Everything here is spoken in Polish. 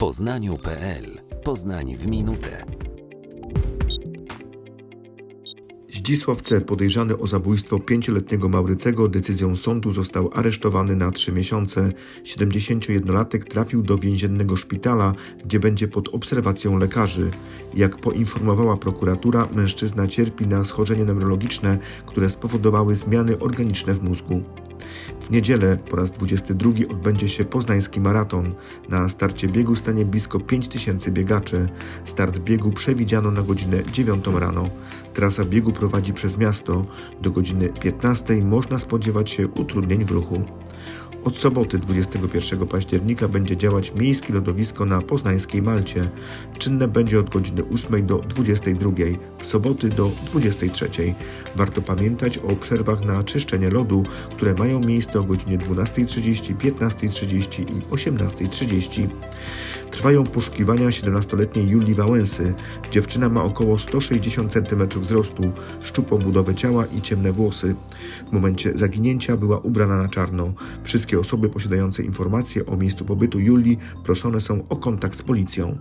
poznaniu.pl Poznań w minutę. Zdzisław C., podejrzany o zabójstwo pięcioletniego Maurycego, decyzją sądu został aresztowany na trzy miesiące. 71-latek trafił do więziennego szpitala, gdzie będzie pod obserwacją lekarzy. Jak poinformowała prokuratura, mężczyzna cierpi na schorzenie neurologiczne, które spowodowały zmiany organiczne w mózgu. W niedzielę po raz 22 odbędzie się poznański maraton. Na starcie biegu stanie blisko 5000 biegaczy. Start biegu przewidziano na godzinę 9 rano. Trasa biegu prowadzi przez miasto. Do godziny 15 można spodziewać się utrudnień w ruchu. Od soboty 21 października będzie działać miejskie lodowisko na poznańskiej Malcie. Czynne będzie od godziny 8 do 22, w soboty do 23. Warto pamiętać o przerwach na czyszczenie lodu, które mają miejsce o godzinie 12.30, 15.30 i 18.30. Trwają poszukiwania 17-letniej Julii Wałęsy. Dziewczyna ma około 160 cm wzrostu, szczupłą budowę ciała i ciemne włosy. W momencie zaginięcia była ubrana na czarno. Wszystkie osoby posiadające informacje o miejscu pobytu Julii proszone są o kontakt z policją.